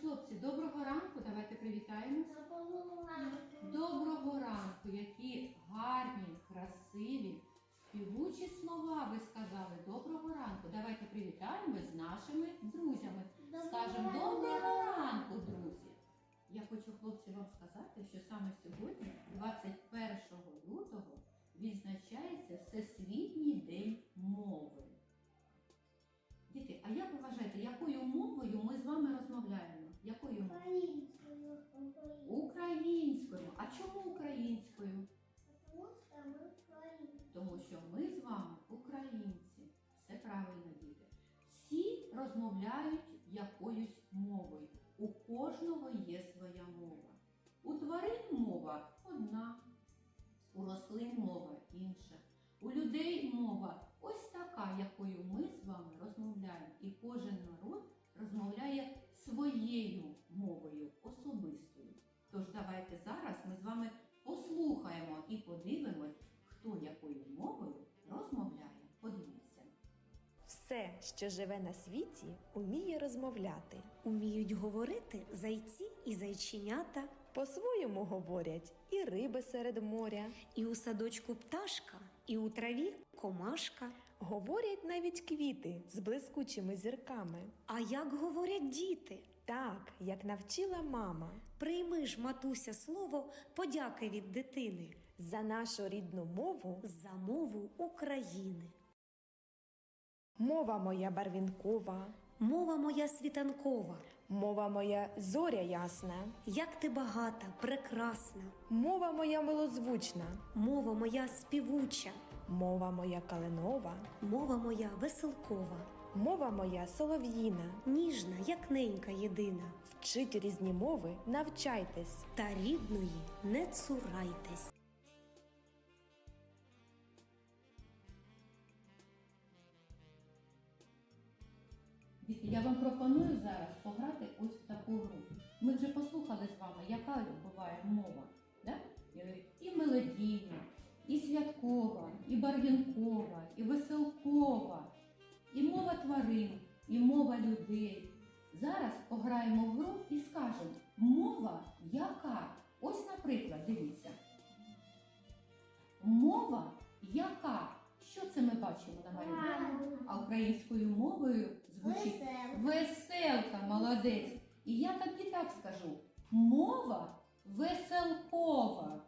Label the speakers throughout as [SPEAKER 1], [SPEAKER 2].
[SPEAKER 1] хлопці, доброго ранку. Давайте привітаємось. Доброго ранку, які гарні, красиві, співучі слова ви сказали. Доброго ранку. Давайте привітаємось з нашими друзями. Скажемо доброго ранку, друзі. Я хочу хлопці вам сказати, що саме сьогодні, 21 рослин мова інша. У людей мова ось така, якою ми з вами розмовляємо. І кожен народ розмовляє своєю мовою, особистою. Тож давайте зараз ми з вами послухаємо і подивимось, хто якою мовою розмовляє. Подивіться.
[SPEAKER 2] Все, що живе на світі, уміє розмовляти.
[SPEAKER 3] Уміють говорити зайці і зайченята,
[SPEAKER 2] По-своєму говорять і риби серед моря.
[SPEAKER 3] і у садочку пташка, і у траві комашка.
[SPEAKER 2] Говорять навіть квіти з блискучими зірками.
[SPEAKER 3] А як говорять діти?
[SPEAKER 2] Так, як навчила мама,
[SPEAKER 3] Прийми ж, матуся, слово подяки від дитини
[SPEAKER 2] за нашу рідну мову.
[SPEAKER 3] за мову України.
[SPEAKER 2] Мова моя барвінкова,
[SPEAKER 3] Мова моя світанкова,
[SPEAKER 2] мова моя зоря ясна,
[SPEAKER 3] як ти багата, прекрасна,
[SPEAKER 2] мова моя милозвучна,
[SPEAKER 3] мова моя співуча,
[SPEAKER 2] мова моя калинова,
[SPEAKER 3] мова моя веселкова,
[SPEAKER 2] мова моя солов'їна.
[SPEAKER 3] ніжна, як ненька єдина,
[SPEAKER 2] Вчить різні мови, навчайтесь.
[SPEAKER 3] та рідної не цурайтесь.
[SPEAKER 1] Діти, я вам пропоную зараз пограти ось в таку гру. Ми вже послухали з вами, яка буває мова. Да? І- мелодійна, і святкова, і барвінкова, і веселкова, і мова тварин, і мова людей. Зараз пограємо в гру і скажемо, мова яка? Ось, наприклад, дивіться. Мова яка? Що це ми бачимо на малюнку? А українською мовою молодець. І я і так скажу: мова веселкова,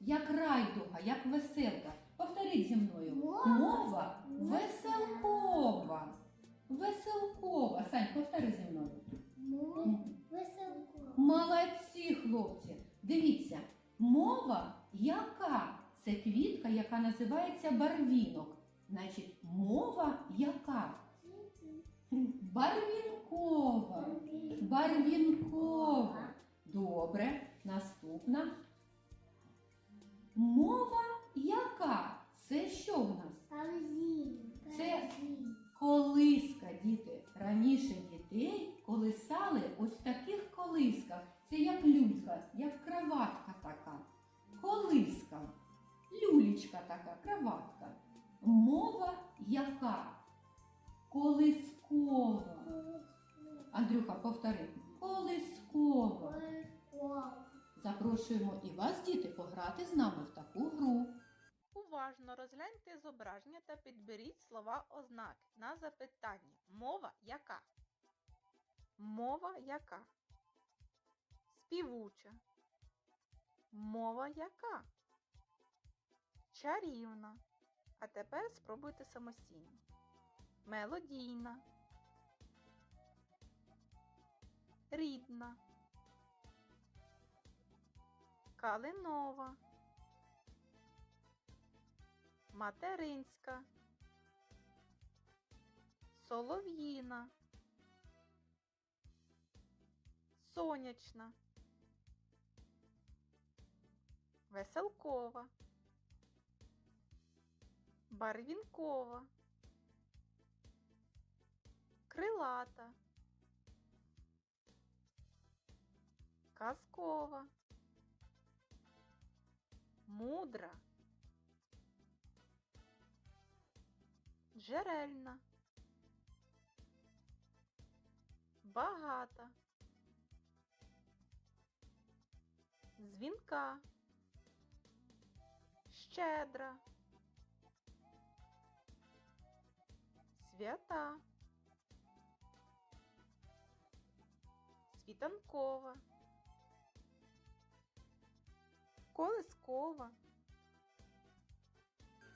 [SPEAKER 1] як райдуга, як веселка. Повторіть зі мною. Барвінкова. Добре. Наступна. Мова яка? Це що в нас? Це колиска, діти. Раніше дітей колисали ось в таких колисках. Це як люлька, як кроватка така. Колиска. Люлічка така, кроватка. Мова яка? Колискова. Андрюха, повтори. Колискова. Запрошуємо і вас, діти, пограти з нами в таку гру.
[SPEAKER 4] Уважно розгляньте зображення та підберіть слова ознаки на запитання. Мова яка? Мова яка? Співуча. Мова яка? Чарівна. А тепер спробуйте самостійно. Мелодійна. Рідна. Калинова. Материнська, Солов'їна, Сонячна, Веселкова, Барвінкова, Крилата, Казкова, Мудра. джерельна, багата, дзвінка, щедра, свята, світанкова, колискова.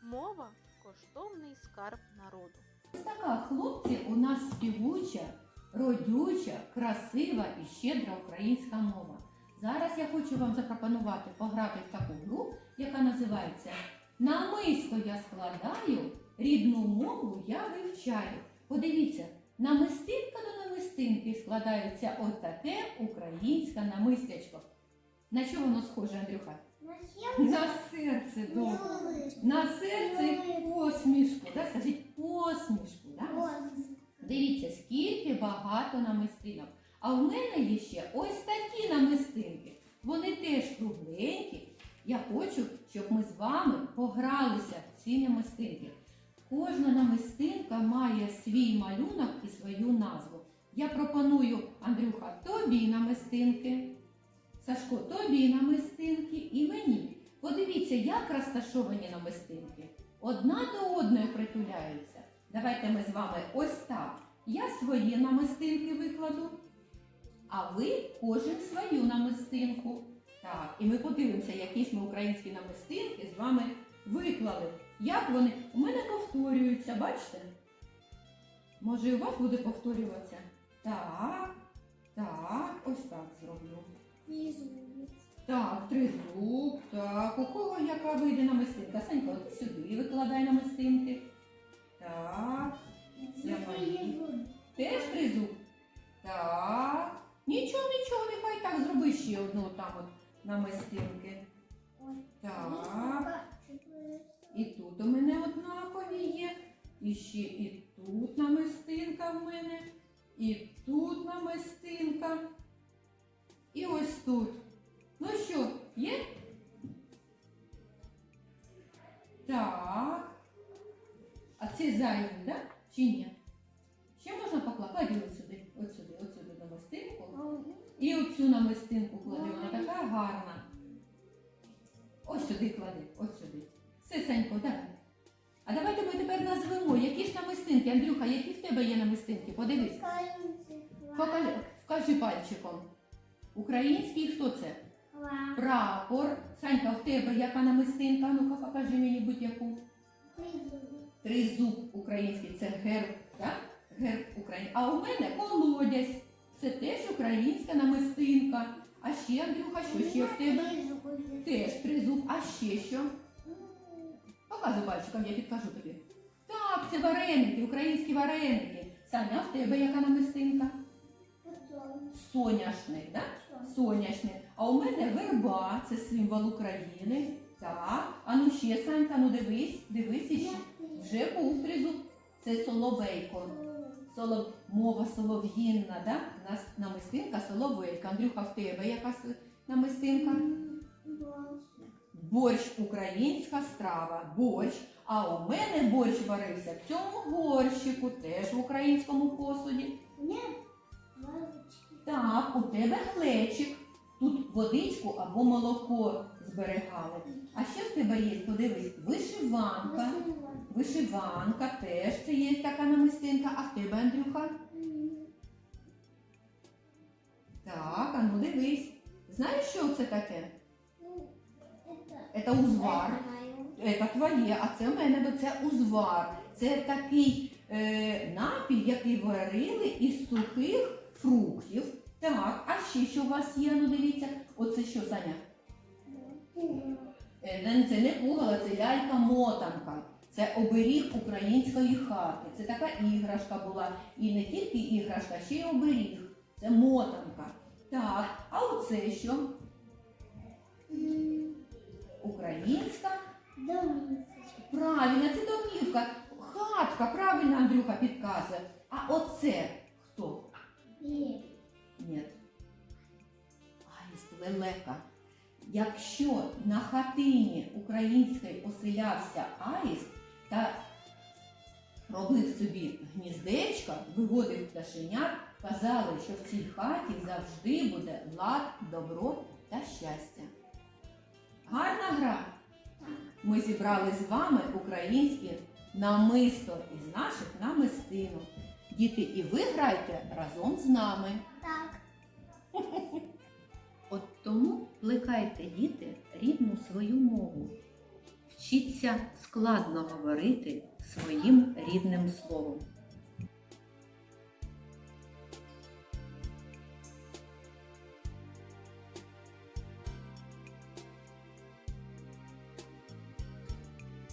[SPEAKER 4] Мова коштовний скарб народу.
[SPEAKER 1] Така, хлопці, у нас співуча, родюча, красива і щедра українська мова. Зараз я хочу вам запропонувати пограти в таку гру, яка називається Намисто я складаю, рідну мову я вивчаю. Подивіться, намистинка до намистинки складається ось таке українське намистячко. На що воно схоже, Андрюха? На серце добре. На серце посмішку. Да? Скажіть посмішку. Да? Дивіться, скільки багато намистинок. А в мене є ще ось такі намистинки. Вони теж кругленькі. Я хочу, щоб ми з вами погралися в ці намистинки. Кожна намистинка має свій малюнок і свою назву. Я пропоную, Андрюха, тобі намистинки. Сашко, тобі намистинки і мені. Подивіться, як розташовані намистинки. Одна до одної притуляються. Давайте ми з вами ось так. Я свої намистинки викладу, а ви кожен свою намистинку. Так, і ми подивимося, які ж ми українські намистинки з вами виклали. Як вони у мене повторюються, бачите? Може, і у вас буде повторюватися? Так, так, ось так зроблю. Так, тризуб, так, у кого яка вийде намистинка? Санька, ти сюди викладай намистинки. Так, це мої. Теж тризуб? Так. Нічого, нічого, нехай так зроби ще одну там от намистинки. Так. Тут. Ну що, є? Так. А це зайві, так? Чи ні? Ще можна покласти ось сюди, ось сюди, ось сюди на намистинку. І оцю намистинку клади, вона така гарна. Ось сюди клади, ось сюди. Все, Санько, давай. А давайте ми тепер назвемо, які ж намистинки. Андрюха, які в тебе є намистинки? Подивись. Покажи, вкажи пальчиком. Український хто це? Прапор. Санька, в тебе яка намистинка? Ну-ка покажи мені будь-яку. Тризуб український, це герб, так? Герб України. А у мене колодязь. Це теж українська намистинка. А ще, Андрюха, що ще в тебе? Теж тризуб. А ще що? Показуй пальчиком, я підкажу тобі. Так, це вареники, українські вареники. Саня, в тебе яка намистинка? Соняшник, так? Соняшник. А у мене верба, це символ України. Так. А ну ще, Санька, ну дивись, дивись іще. Вже був тризуб. Це соловейко. Солов... Мова солов'їнна, да? У нас намистинка соловейка. Андрюха, в тебе яка намистинка? Борщ українська страва. Борщ. А у мене борщ варився в цьому горщику, теж в українському посуді. Так, у тебе глечик. Тут водичку або молоко зберігали. А що в тебе є? Подивись, вишиванка. Вишиванка теж це є така намистинка. А в тебе, Андрюха? Так, а ну дивись. Знаєш, що це таке? Це узвар. Це твоє, а це в мене бо це узвар. Це такий е, напій, який варили із сухих фруктів. Так, а ще що у вас є? Ну дивіться, оце що, Саня? Е, Це не пугало, це лялька-мотанка. Це оберіг української хати. Це така іграшка була. І не тільки іграшка, ще й оберіг. Це мотанка. Так, а оце що? Українська. Правильно, це домівка. Хатка, правильно Андрюха підказує. А оце лелека. Якщо на хатині українській оселявся аїст та робив собі гніздечко, виводив пташенят, казали, що в цій хаті завжди буде лад, добро та щастя. Гарна гра! Ми зібрали з вами українське намисто із наших намистинок. Діти, і ви грайте разом з нами.
[SPEAKER 5] Так.
[SPEAKER 1] От тому плекайте, діти, рідну свою мову. Вчіться складно говорити своїм рідним словом.